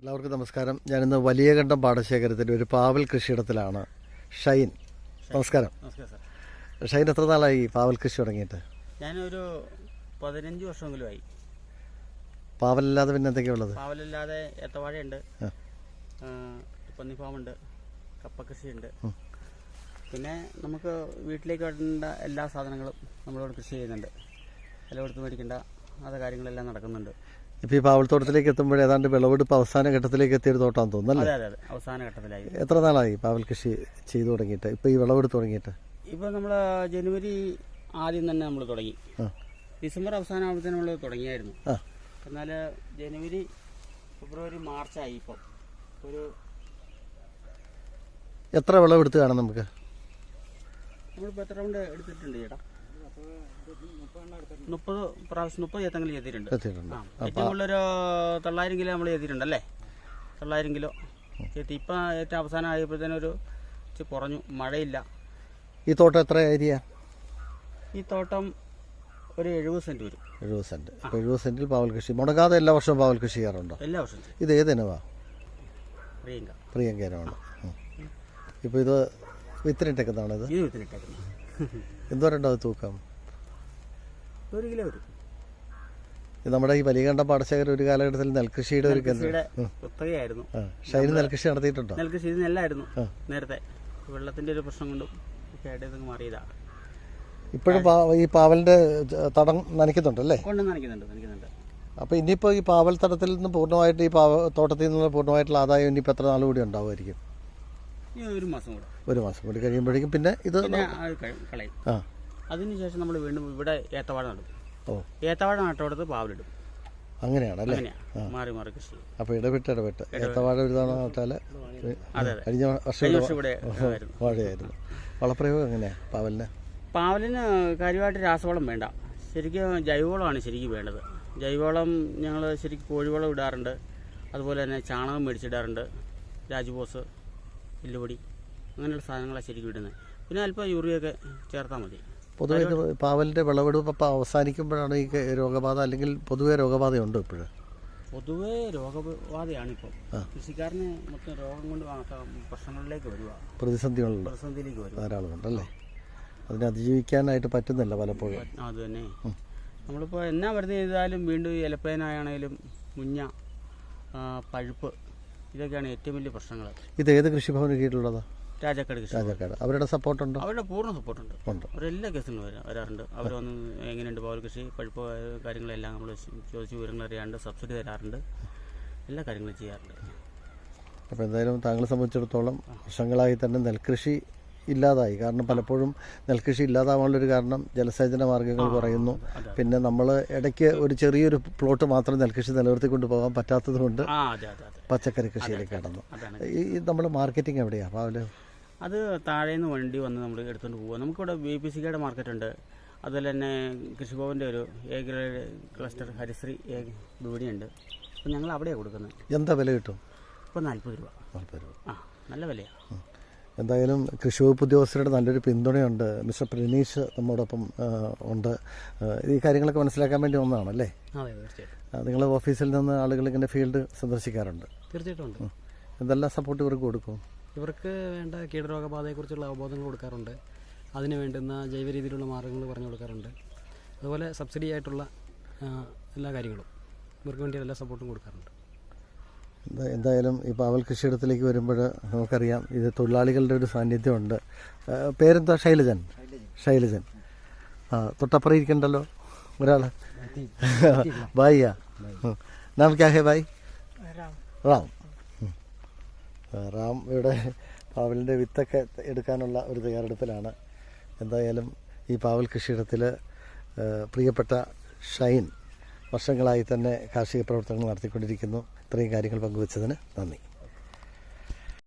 എല്ലാവർക്കും നമസ്കാരം. ഞാനിന്ന് വലിയകണ്ഠം പാടശേഖരത്തിന്റെ ഒരു പാവൽ കൃഷിയിടത്തിലാണ് ഷൈൻ. നമസ്കാരം. ഷൈൻ എത്ര നാളായി പാവൽ കൃഷി തുടങ്ങിയിട്ട്? ഞാനൊരു പതിനഞ്ച് വർഷമെങ്കിലും ആയി പാവലല്ലാതെ പിന്നെ എന്തൊക്കെയുള്ളത് പാവലില്ലാതെ ഏത്തവാഴയുണ്ട്. പന്നിഫാമുണ്ട് പന്നി ഫാമുണ്ട്. കപ്പ കൃഷിയുണ്ട്. പിന്നെ നമുക്ക് വീട്ടിലേക്ക് വേണ്ട എല്ലാ സാധനങ്ങളും നമ്മളിവിടെ കൃഷി ചെയ്യുന്നുണ്ട്. വില കൊടുത്ത് മേടിക്കേണ്ട അത് കാര്യങ്ങളെല്ലാം നടക്കുന്നുണ്ട്. ഇപ്പോൾ ഈ പാവൽത്തോട്ടത്തിലേക്ക് എത്തുമ്പോൾ ഏതാണ്ട് വിളവെടുപ്പ് അവസാന ഘട്ടത്തിലേക്ക് എത്തിയൊരു തോട്ടാന്ന് തോന്നുന്നു അതെ അല്ലേ? അതെ അതെ അവസാന ഘട്ടത്തിലായി. എത്ര നാളായി പാവൽ കൃഷി ചെയ്തു തുടങ്ങിയിട്ട്? ഇപ്പോൾ ഈ വിളവെടുപ്പ് തുടങ്ങിയിട്ട്? ഇപ്പോൾ നമ്മൾ ജനുവരി ആദ്യം തന്നെ നമ്മൾ തുടങ്ങി. ഡിസംബർ അവസാനം ആവുമ്പോൾ നമ്മൾ തുടങ്ങിയായിരുന്നു എന്നാൽ എന്നാൽ ജനുവരി ഫെബ്രുവരി മാർച്ചായി ഇപ്പോൾ ഒരു എത്ര വിളവെടുത്ത് കാണാം നമുക്ക്? നമ്മളിപ്പോൾ എത്ര റൗണ്ട് എടുത്തിട്ടുണ്ട് ചേട്ടാ? മുപ്പത് പ്രാവശ്യം മുപ്പത് ഏത്തങ്ങൾ ചെയ്തിട്ടുണ്ട് ഏറ്റവും കൂടുതലൊരു തൊള്ളായിരം കിലോ നമ്മൾ ചെയ്തിട്ടുണ്ടല്ലേ തൊള്ളായിരം കിലോ ചേത്തി ഇപ്പം ഏറ്റവും അവസാനം ആയപ്പോഴത്തേനൊരു കുറഞ്ഞു. മഴയില്ല. ഈ തോട്ടം എത്ര ഏരിയ? ഈ തോട്ടം ഒരു എഴുപത് സെന്റ് വരും. എഴുപത് സെന്റ് എഴുപത് സെന്റിൽ പാവൽ കൃഷി മുടങ്ങാതെ എല്ലാ വർഷവും പാവൽ കൃഷി ചെയ്യാറുണ്ടോ? എല്ലാ വർഷവും ഇത് ഏതിനവാ പ്രിയങ്ക. പ്രിയങ്കേനമാണ് ഇപ്പോൾ ഇത് വിത്തിനിട്ടേക്കുന്നതാണ് ഇത്? ഇത് വിത്തിനിട്ടേക്കുന്നത് എന്തോരണ്ടോ അത് തൂക്കം? ഒരു കിലോ വരും. നമ്മുടെ ഈ വലിയകണ്ഠം പാടശേഖരം ഒരു കാലഘട്ടത്തിൽ നെൽകൃഷിയുടെ ഒരു ആ ഷൈന് നെൽകൃഷി നടത്തിയിട്ടുണ്ടോ? നെൽകൃഷി നെല്ലായിരുന്നു നേരത്തെ വെള്ളത്തിന്റെ ഒരു പ്രശ്നം കൊണ്ടും ഒക്കെ ആയിട്ട് മാറിയതാ. ഇപ്പോഴും ഈ പാവലിന്റെ തടം കൊണ്ട് നനയ്ക്കുന്നുണ്ട് നനയ്ക്കുന്നുണ്ട്. അപ്പോൾ ഇനിയിപ്പോൾ ഈ പാവൽ തടത്തിൽ നിന്ന് പൂർണമായിട്ട് ഈ പാവ തോട്ടത്തിൽ നിന്ന് പൂർണമായിട്ടുള്ള ആദായം ഇനിയിപ്പോൾ എത്ര നാളുകൂടി കൂടി ഉണ്ടാവുമായിരിക്കും? ഒരു മാസം കൂടെ. ഒരു മാസം കൂടി കഴിയുമ്പോഴേക്കും പിന്നെ ഇത് പിന്നെ അത് കഴി- കളയും. ആ. അതിനുശേഷം നമ്മൾ വീണ്ടും ഇവിടെ ഏത്തവാഴ നടും ഓ. ഏത്തവാഴ നട്ടോടത്ത് പാവലിടും. അങ്ങനെയാണല്ലേ അങ്ങനെയാ. മാറി മാറി കൃഷി ചെയ്യും. അപ്പോൾ ഇടവിട്ട് ഇടവിട്ട്. ഏത്തവാഴ ഒരു തവണ നട്ടാൽ അതെ അതെ. കഴിഞ്ഞ വർഷം കഴിഞ്ഞ വർഷം ഇവിടെ ആയിരുന്നു വാഴയായിരുന്നു വളപ്രയോഗം എങ്ങനെയാണ് പാവലിന്? പാവലിന് കാര്യമായിട്ട് രാസവളം വേണ്ട. ശരിക്കും ജൈവവളമാണ് ശരിക്കും വേണ്ടത്. ജൈവവളം ഞങ്ങൾ ശരിക്കും കോഴിവളം ഇടാറുണ്ട്. അതുപോലെ തന്നെ ചാണകം മേടിച്ചിടാറുണ്ട്. രാജുബോസ് എല്ലുപൊടി അങ്ങനെയുള്ള സാധനങ്ങളാണ് ശരിക്കും ഇടുന്നത്. പിന്നെ അല്പം യൂറിയൊക്കെ ചേർത്താൽ മതി. പൊതുവെ ഇത് പാവലിന്റെ വിളവെടുപ്പ് അപ്പം അവസാനിക്കുമ്പോഴാണ് ഈ രോഗബാധ അല്ലെങ്കിൽ പൊതുവേ രോഗബാധയുണ്ടോ ഇപ്പോഴും? പൊതുവേ രോഗബാധയാണ് ഇപ്പോൾ കൃഷിക്കാരന് മൊത്തം രോഗം കൊണ്ട് പ്രശ്നങ്ങളിലേക്ക് വരിക പ്രതിസന്ധികളുണ്ട്. പ്രതിസന്ധിയിലേക്ക് വരും. ധാരാളമുണ്ടല്ലേ അതിനെ അതിജീവിക്കാനായിട്ട് പറ്റുന്നില്ല പലപ്പോഴും. അത് തന്നെ. നമ്മളിപ്പോൾ എന്നാ മരുന്ന് ചെയ്താലും വീണ്ടും ഈ ഇലപ്പേനായാണേലും മുഞ്ഞ പഴുപ്പ് ഇതൊക്കെയാണ് ഏറ്റവും വലിയ പ്രശ്നങ്ങൾ. ഇത് ഏത് കൃഷിഭവന് കീഴിലുള്ളതാ? രാജാക്കാട് കൃഷി രാജാക്കാട്. അവരുടെ സപ്പോർട്ടുണ്ടോ? അവരുടെ പൂർണ സപ്പോർട്ടുണ്ട്. ഉണ്ട്. അവരെല്ലാ കേസിലും വരാം വരാറുണ്ട്. അവർ വന്ന് എങ്ങനെയുണ്ട് പവർ കൃഷി? പഴുപ്പ് കാര്യങ്ങളെല്ലാം നമ്മൾ ചോദിച്ച് വിവരങ്ങൾ അറിയാറുണ്ട് സബ്സിഡി തരാറുണ്ട്. എല്ലാ കാര്യങ്ങളും ചെയ്യാറുണ്ട്. അപ്പോൾ എന്തായാലും താങ്കളെ സംബന്ധിച്ചിടത്തോളം വർഷങ്ങളായി തന്നെ നെൽകൃഷി ഇല്ലാതായി. കാരണം പലപ്പോഴും നെൽകൃഷി ഇല്ലാതാവാനുള്ളൊരു കാരണം ജലസേചന മാർഗങ്ങൾ കുറയുന്നു. പിന്നെ നമ്മൾ ഇടയ്ക്ക് ഒരു ചെറിയൊരു പ്ലോട്ട് മാത്രം നെൽകൃഷി നിലനിർത്തിക്കൊണ്ട് പോകാൻ പറ്റാത്തത് കൊണ്ട് പച്ചക്കറി കൃഷിയിലേക്ക് കടന്നു. ഈ നമ്മൾ മാർക്കറ്റിംഗ് എവിടെയാണ് രാവിലെ? അത് താഴേന്ന് വണ്ടി വന്ന് നമ്മൾ എടുത്തുകൊണ്ട് പോകുക നമുക്കിവിടെ ബി പി സി കെയുടെ മാർക്കറ്റ് ഉണ്ട് അതുപോലെ തന്നെ കൃഷിഭവന്റെ ഒരു A grade cluster Harisree A വിപണിയുണ്ട് അപ്പം ഞങ്ങൾ അവിടെയാണ് കൊടുക്കുന്നത്. എന്താ വില കിട്ടും? ഇപ്പോൾ നാൽപ്പത് രൂപ. നാൽപ്പത് രൂപ. ആ നല്ല വിലയാണ് എന്തായാലും കൃഷി വകുപ്പ് ഉദ്യോഗസ്ഥരുടെ നല്ലൊരു പിന്തുണയുണ്ട്. മിസ്റ്റർ പ്രനീഷ് നമ്മോടൊപ്പം ഉണ്ട്. ഈ കാര്യങ്ങളൊക്കെ മനസ്സിലാക്കാൻ വേണ്ടി ഒന്നാണ് അതെ നിങ്ങൾ ഓഫീസിൽ നിന്ന് ആളുകൾ ഇങ്ങനെ ഫീൽഡ് സന്ദർശിക്കാറുണ്ട്. തീർച്ചയായിട്ടും ഉണ്ട്. എന്തെല്ലാം സപ്പോർട്ട് ഇവർക്ക് കൊടുക്കും? ഇവർക്ക് വേണ്ട കീടരോഗബാധയെക്കുറിച്ചുള്ള അവബോധങ്ങൾ കൊടുക്കാറുണ്ട്. അതിന് വേണ്ടുന്ന ജൈവ രീതിയിലുള്ള മാർഗങ്ങൾ പറഞ്ഞു കൊടുക്കാറുണ്ട്. അതുപോലെ സബ്സിഡി ആയിട്ടുള്ള എല്ലാ കാര്യങ്ങളും ഇവർക്ക് വേണ്ടി എല്ലാ സപ്പോർട്ടും കൊടുക്കാറുണ്ട്. എന്തായാലും ഈ പാവൽ കൃഷിയിടത്തിലേക്ക് വരുമ്പോൾ നമുക്കറിയാം ഇത് തൊഴിലാളികളുടെ ഒരു സാന്നിധ്യമുണ്ട്. പേരെന്താ? ശൈലജൻ. ശൈലജൻ. ആ തൊട്ടപ്പുറം ഇരിക്കണ്ടല്ലോ ഒരാൾ. ബായിയാ? നാം ക്യാ ഹേ ബായ്? റാം. റാം. ഇവിടെ പാവലിന്റെ വിത്തൊക്കെ എടുക്കാനുള്ള ഒരു തയ്യാറെടുപ്പിലാണ്. എന്തായാലും ഈ പാവൽ കൃഷിയിടത്തിൽ പ്രിയപ്പെട്ട ഷൈൻ വർഷങ്ങളായി തന്നെ കാർഷിക പ്രവർത്തനങ്ങൾ നടത്തിക്കൊണ്ടിരിക്കുന്നു. ഇത്രയും കാര്യങ്ങൾ പങ്കുവച്ചതിന് നന്ദി.